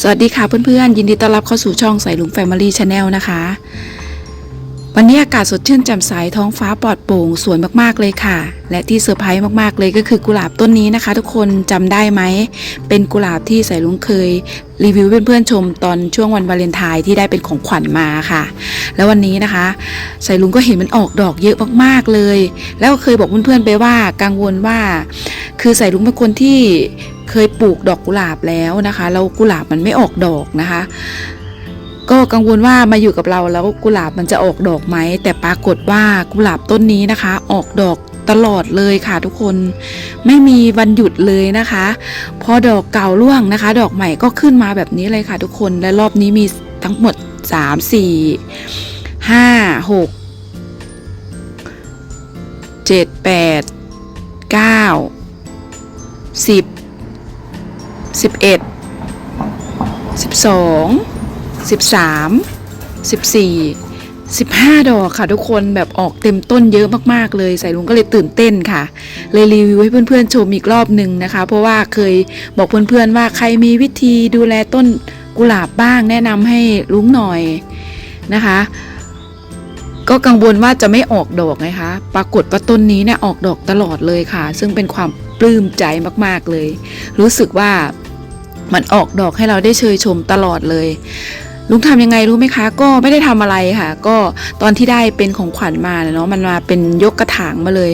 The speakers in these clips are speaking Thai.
สวัสดีค่ะเพื่อนๆ ยินดีต้อนรับเข้าสู่ช่องใส่ลุงแฟมิลี่ชาแนลนะคะากาศสดชื่นแจ่มใสท้องฟ้าปลอดโปร่งสวยมากๆเลยค่ะ และที่เซอร์ไพรส์มากๆเลยก็คือกุหลาบต้นนี้นะคะ ทุกคนจำได้ไหม เป็นกุหลาบที่ใส่ลุงเคย รีวิวเพื่อนๆชมตอนช่วงวันวาเลนไทน์ที่ได้เป็นของขวัญมาค่ะ แล้ววันนี้นะคะใส่ลุงก็เห็นมันออกดอกเยอะมากๆเลย แล้วก็เคยบอกเพื่อนๆไปว่ากังวลว่า คือใส่ลุงเป็นคนที่เคยปลูกดอกกุหลาบแล้วนะคะแล้วกุหลาบมันไม่ออกดอกนะคะ ก็กังวลว่ามาอยู่กับเราแล้วกุหลาบมันจะออกดอกไหม แต่ปรากฏว่ากุหลาบต้นนี้นะคะ ออกดอกตลอดเลยค่ะทุกคนไม่มีวันหยุดเลยนะคะ พอดอกเก่าร่วงนะคะ ดอกใหม่ก็ขึ้นมาแบบนี้เลยค่ะทุกคนและรอบนี้มีทั้งหมด 3 4 5 6 7 8 9สิบสิ บเอ็ดสิบสามสิบสี่สิบห้าดอกค่ะทุกคนแบบออกเต็มต้นเยอะมากๆเลยใส่ลุงก็เลยตื่นเต้นค่ะ เลยรีวิวให้เพื่อนๆชมอีกรอบหนึ่งนะคะ เพราะว่าเคยบอกเพื่อนๆว่าใครมีวิธีดูแลต้นกุหลาบบ้างแนะนำให้ลุงหน่อยนะคะ ก็กังวลว่าจะไม่ออกดอกไงคะปรากฏว่าต้นนี้เนี่ยออกดอกตลอดเลยค่ะ ซึ่งเป็นความปลื้มใจมากๆเลย รู้สึกว่ามันออกดอกให้เราได้เชยชมตลอดเลย ลุงทำยังไงรู้ไหมคะ ก็ไม่ได้ทำอะไรค่ะ ก็ตอนที่ได้เป็นของขวัญมาเนาะมันมาเป็นยกกระถางมาเลย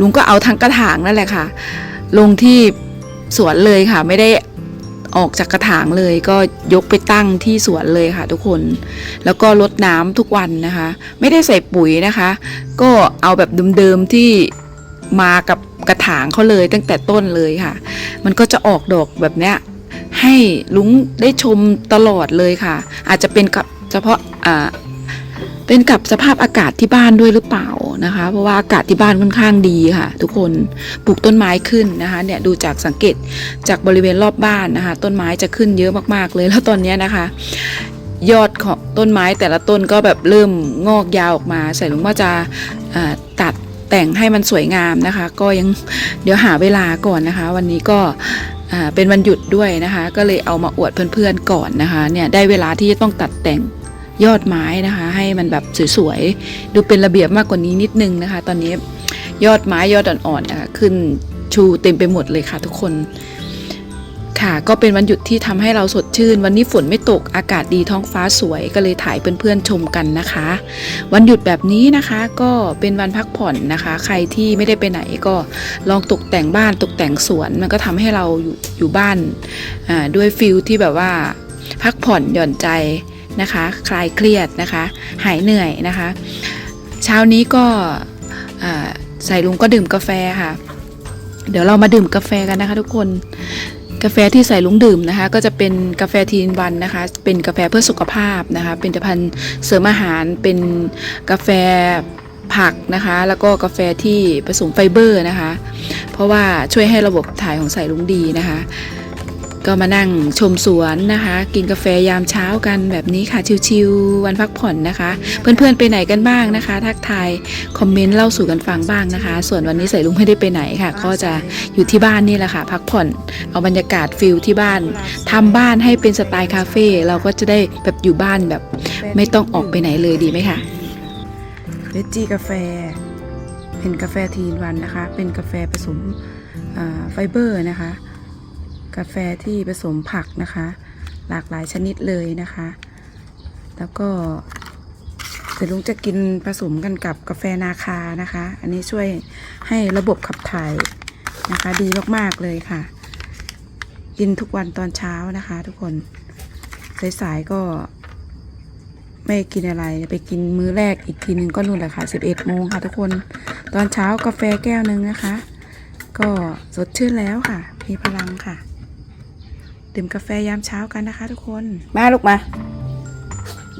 ลุงก็เอาทั้งกระถางนั่นแหละค่ะ ลงที่สวนเลยค่ะ ไม่ได้ออกจากกระถางเลยก็ยกไปตั้งที่สวนเลยค่ะ ทุกคน แล้วก็รดน้ำทุกวันนะคะ ไม่ได้ใส่ปุ๋ยนะคะ ก็เอาแบบเดิมๆที่มากับกระถางเขาเลยตั้งแต่ต้นเลยค่ะ มันก็จะออกดอกแบบเนี้ย ให้ลุงได้ชมตลอดเลยค่ะ อาจจะเป็นกับเฉพาะเป็นกับสภาพอากาศที่บ้านด้วยหรือเปล่านะคะ เพราะว่าอากาศที่บ้านค่อนข้างดีค่ะ ทุกคนปลูกต้นไม้ขึ้นนะคะเนี่ยดูจากสังเกตจากบริเวณรอบบ้านนะคะ ต้นไม้จะขึ้นเยอะมากๆเลยแล้วตอนนี้นะคะ ยอดของต้นไม้แต่ละต้นก็แบบเริ่มงอกยาวออกมาใส่ลุงว่าจะตัดแต่งให้มันสวยงามนะคะ ก็ยังเดี๋ยวหาเวลาก่อนนะคะ วันนี้ก็ เป็นวันหยุดด้วยนะคะ ก็เลยเอามาอวดเพื่อนๆก่อนนะคะเนี่ยได้เวลาที่จะต้องตัดแต่งยอดไม้นะคะ ให้มันแบบสวยๆดูเป็นระเบียบมากกว่านี้นิดนึงนะคะ ตอนนี้ยอดไม้ยอดอ่อนๆนะคะขึ้นชูเต็มไปหมดเลยค่ะทุกคน ค่ะ ก็เป็นวันหยุดที่ทำให้เราสดชื่น วันนี้ฝนไม่ตกอากาศดีท้องฟ้าสวยก็เลยถ่ายเพื่อนๆชมกันนะคะ วันหยุดแบบนี้นะคะก็เป็นวันพักผ่อนนะคะ ใครที่ไม่ได้ไปไหนก็ลองตกแต่งบ้านตกแต่งสวน มันก็ทำให้เราอยู่อยู่บ้านอ่าด้วยฟิลที่แบบว่าพักผ่อนหย่อนใจนะคะ คลายเครียดนะคะ หายเหนื่อยนะคะ เช้านี้ก็ใส่ลุงก็ดื่มกาแฟค่ะ เดี๋ยวเรามาดื่มกาแฟกันนะคะทุกคน กาแฟที่ใส่ลุงดื่มนะคะ ก็จะเป็นกาแฟทีนวันนะคะ เป็นกาแฟเพื่อสุขภาพนะคะ เป็นผลิตภัณฑ์เสริมอาหารเป็นกาแฟผักนะคะ แล้วก็กาแฟที่ผสมไฟเบอร์นะคะ เพราะว่าช่วยให้ระบบถ่ายของใส่ลุงดีนะคะ ก็มานั่งชมสวนนะคะ กินกาแฟยามเช้ากันแบบนี้ค่ะชิวๆวันพักผ่อนนะคะ เพื่อนๆไปไหนกันบ้างนะคะ ทักทายคอมเมนต์เล่าสู่กันฟังบ้างนะคะ ส่วนวันนี้ใส่ลุงไม่ได้ไปไหนค่ะ ก็จะอยู่ที่บ้านนี่แหละค่ะ พักผ่อนเอาบรรยากาศฟิลที่บ้านทำบ้านให้เป็นสไตล์คาเฟ่เราก็จะได้แบบอยู่บ้านแบบไม่ต้องออกไปไหนเลยดีไหมคะเวจจี้กาแฟ เป็นกาแฟทีนวันนะคะ เป็นกาแฟผสมไฟเบอร์นะคะ กาแฟที่ผสมผักนะคะ หลากหลายชนิดเลยนะคะ แล้วก็เดี๋ยวลุงจะกินผสมกันกับกาแฟนาคานะคะ อันนี้ช่วยให้ระบบขับถ่ายนะคะ ดีมากๆเลยค่ะ กินทุกวันตอนเช้านะคะ ทุกคนสายๆก็ไม่กินอะไรไปกินมื้อแรกอีกทีนึงก็นู่นแหละค่ะ 11โมงค่ะทุกคน ตอนเช้ากาแฟแก้วหนึ่งนะคะ ก็สดชื่นแล้วค่ะ มีพลังค่ะ ดื่มกาแฟยามเช้ากันนะคะ ทุกคน มาลูกมา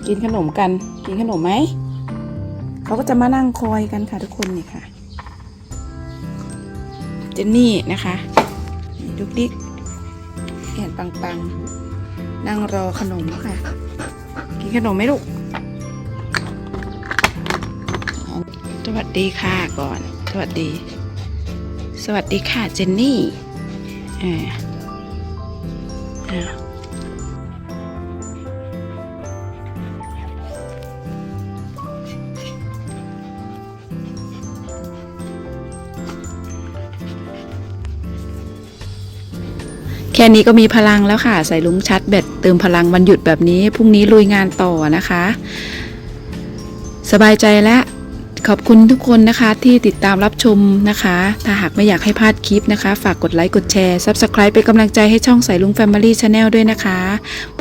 กินขนมกัน กินขนมไหม เขาก็จะมานั่งคอยกันค่ะ ทุกคนนี่ค่ะ เจนนี่นะคะดุกดิกเห็นปังปังๆนั่งรอขนมค่ะ กินขนมไหมลูก สวัสดีค่ะก่อน สวัสดี สวัสดีค่ะเจนนี่อ่า แค่นี้ก็มีพลังแล้วค่ะ ใส่ลุงชัดแบตเติมพลังวันหยุดแบบนี้ พรุ่งนี้ลุยงานต่อนะคะ สบายใจแล้ว ขอบคุณทุกคนนะคะที่ติดตามรับชมนะคะ ถ้าหากไม่อยากให้พลาดคลิปนะคะ ฝากกดไลค์กดแชร์ Subscribe เป็นกำลังใจให้ช่องสายลุง Family Channel ด้วยนะคะ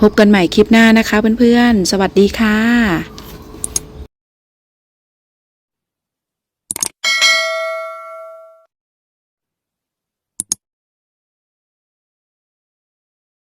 พบกันใหม่คลิปหน้านะคะเพื่อนๆ สวัสดีค่ะ